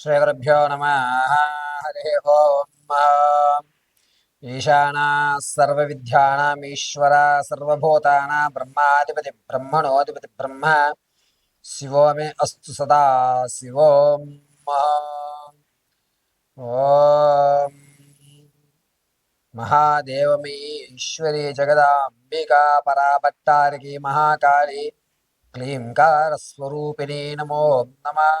శ్రీగురుభ్యో నమ హరి ఓం ఈశానా సర్వ విద్యానాం ఈశ్వర సర్వభూతానా బ్రహ్మాధిపతి బ్రహ్మణోధిపతి బ్రహ్మ శివో మే అస్తు సదా శివోం ఓం మహాదేవమీ ఈశ్వరీ జగదాంబికా పరాభట్టారికి మహాకాళి క్లీంకారస్వరూపిణీ నమో నమః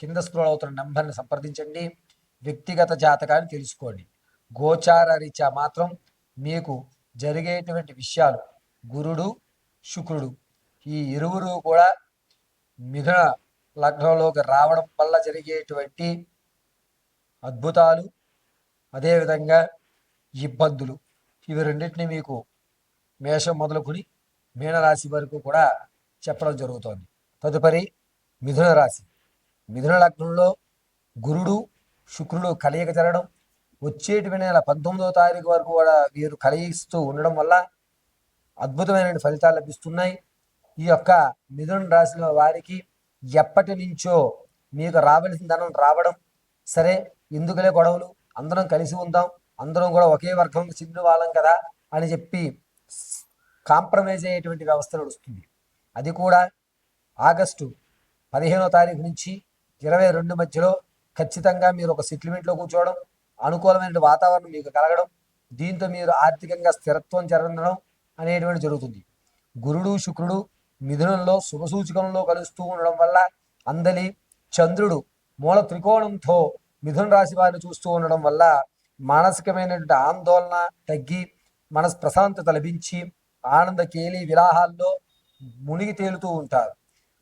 కింద స్క్రోల్ అవుతున్న నెంబర్ని సంప్రదించండి. వ్యక్తిగత జాతకాన్ని తెలుసుకోండి. గోచార రీత్యా మాత్రం మీకు జరిగేటువంటి విషయాలు గురుడు శుక్రుడు ఈ ఇరువురు కూడా మిథున లగ్నంలోకి రావడం వల్ల జరిగేటువంటి అద్భుతాలు అదేవిధంగా ఇబ్బందులు. ఇవి రెండింటిని మీకు మేషం మొదలుకొని మీనరాశి వరకు కూడా చెప్పడం జరుగుతోంది. తదుపరి మిథున రాశి. మిథున లగ్నంలో గురుడు శుక్రుడు కలయిక జరగడం వచ్చేటి నెల పంతొమ్మిదవ తారీఖు వరకు కూడా వీరు కలయిస్తూ ఉండడం వల్ల అద్భుతమైన ఫలితాలు లభిస్తున్నాయి. ఈ యొక్క మిథున రాశిల వారికి ఎప్పటి నుంచో మీకు రావలసిన ధనం రావడం సరే ఎందుకులే గొడవలు. అందరం కలిసి ఉందాం. అందరం కూడా ఒకే వర్గం చెందిన వాళ్ళం కదా అని చెప్పి కాంప్రమైజ్ అయ్యేటువంటి వ్యవస్థ నడుస్తుంది. అది కూడా ఆగస్టు పదిహేనో తారీఖు నుంచి ఇరవై రెండు మధ్యలో ఖచ్చితంగా మీరు ఒక సెటిల్మెంట్లో కూర్చోవడం అనుకూలమైన వాతావరణం మీకు కలగడం దీంతో మీరు ఆర్థికంగా స్థిరత్వం చెందడం అనేటువంటి జరుగుతుంది. గురుడు శుక్రుడు మిథునంలో శుభసూచకంలో కలుస్తూ ఉండడం వల్ల అందలి చంద్రుడు మూల త్రికోణంతో మిథున రాశి వారిని చూస్తూ ఉండడం వల్ల మానసికమైనటువంటి ఆందోళన తగ్గి మనసు ప్రశాంతత లభించి ఆనంద కేలి విలాహాల్లో మునిగి తేలుతూ ఉంటారు.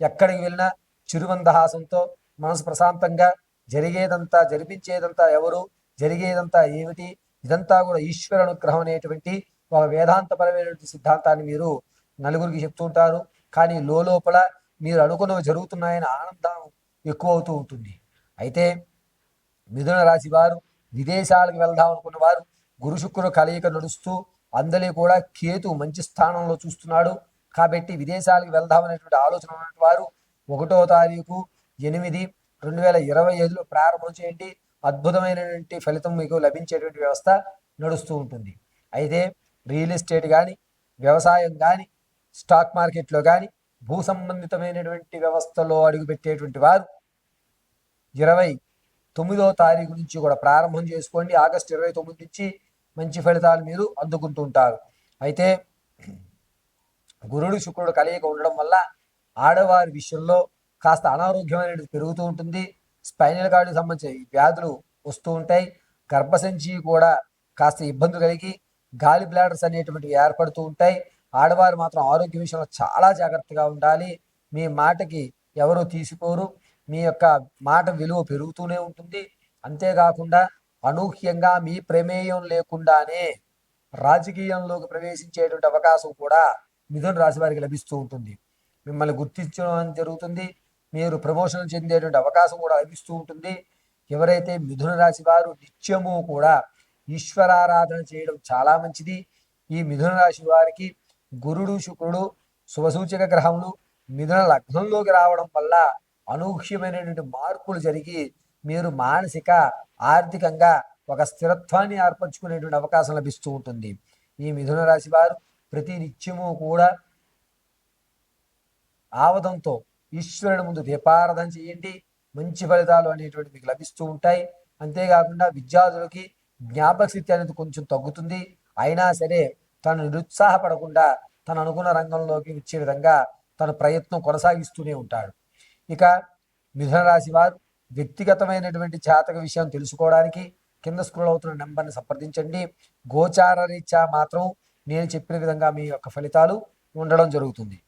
ఎక్కడికి వెళ్ళినా చిరువందహాసంతో మనసు ప్రశాంతంగా జరిగేదంతా జరిపించేదంతా ఎవరు? జరిగేదంతా ఏమిటి? ఇదంతా కూడా ఈశ్వర అనుగ్రహం అనేటువంటి ఒక వేదాంతపరమైనటువంటి సిద్ధాంతాన్ని మీరు నలుగురికి చెప్తూ ఉంటారు. కానీ లోపల మీరు అనుకున్నవి జరుగుతున్నాయని ఆనందం ఎక్కువ అవుతూ ఉంటుంది. అయితే మిథున రాశి వారు విదేశాలకు వెళ్దాం అనుకున్న వారు గురు శుక్రుడు కలయిక నడుస్తూ అందరి కూడా కేతు మంచి స్థానంలో చూస్తున్నాడు. కాబట్టి విదేశాలకు వెళ్దాం అనేటువంటి ఆలోచన ఉన్నటువంటి వారు ఒకటో తారీఖు ఎనిమిది. రెండు వేల ఇరవై ఐదులో ప్రారంభం చేయండి. అద్భుతమైనటువంటి ఫలితం మీకు లభించేటువంటి వ్యవస్థ నడుస్తూ ఉంటుంది. అయితే రియల్ ఎస్టేట్ కానీ వ్యవసాయం కానీ స్టాక్ మార్కెట్లో కానీ భూ సంబంధితమైనటువంటి వ్యవస్థలో అడుగుపెట్టేటువంటి వారు ఇరవై తొమ్మిదో తారీఖు నుంచి కూడా ప్రారంభం చేసుకోండి. ఆగస్టు ఇరవై తొమ్మిది నుంచి మంచి ఫలితాలు మీరు అందుకుంటూ ఉంటారు. అయితే గురుడు శుక్రుడు కలయిక ఉండడం వల్ల ఆడవారి విషయంలో కాస్త అనారోగ్యం అనేది పెరుగుతూ ఉంటుంది. స్పైనల్ కార్డుకి సంబంధించి వ్యాధులు వస్తూ ఉంటాయి. గర్భసంచి కూడా కాస్త ఇబ్బందులు కలిగి గాలి బ్లాడర్స్ అనేటువంటివి ఏర్పడుతూ ఉంటాయి. ఆడవారు మాత్రం ఆరోగ్య విషయంలో చాలా జాగ్రత్తగా ఉండాలి. మీ మాటకి ఎవరు తీసుకోరు మీ యొక్క మాట విలువ పెరుగుతూనే ఉంటుంది. అంతేకాకుండా అనూహ్యంగా మీ ప్రమేయం లేకుండానే రాజకీయంలోకి ప్రవేశించేటువంటి అవకాశం కూడా మిథున రాశి వారికి లభిస్తూ ఉంటుంది. మిమ్మల్ని గుర్తించడం జరుగుతుంది. మీరు ప్రమోషన్ చెందేటువంటి అవకాశం కూడా లభిస్తూ ఉంటుంది. ఎవరైతే మిథున రాశి వారు నిత్యము కూడా ఈశ్వరారాధన చేయడం చాలా మంచిది. ఈ మిథున రాశి వారికి గురుడు శుక్రుడు శుభసూచక గ్రహములు మిథున లగ్నంలోకి రావడం వల్ల అనూహ్యమైనటువంటి మార్పులు జరిగి మీరు మానసిక ఆర్థికంగా ఒక స్థిరత్వాన్ని ఏర్పరచుకునేటువంటి అవకాశం లభిస్తూ ఉంటుంది. ఈ మిథున రాశి వారు ప్రతి నిత్యము కూడా ఆవదంతో ఈశ్వరుని ముందు దీపారాధన చేయండి. మంచి ఫలితాలు అనేటువంటి మీకు లభిస్తూ ఉంటాయి. అంతేకాకుండా విద్యార్థులకి జ్ఞాపక శక్తి అనేది కొంచెం తగ్గుతుంది. అయినా సరే తను నిరుత్సాహపడకుండా తను అనుకున్న రంగంలోకి వచ్చే విధంగా తన ప్రయత్నం కొనసాగిస్తూనే ఉంటాడు. ఇక మిథున రాశి వారు వ్యక్తిగతమైనటువంటి జాతక విషయం తెలుసుకోవడానికి కింద స్క్రోల్ అవుతున్న నెంబర్ని సంప్రదించండి. గోచార రీత్యా మాత్రం నేను చెప్పిన విధంగా మీ యొక్క ఫలితాలు ఉండడం జరుగుతుంది.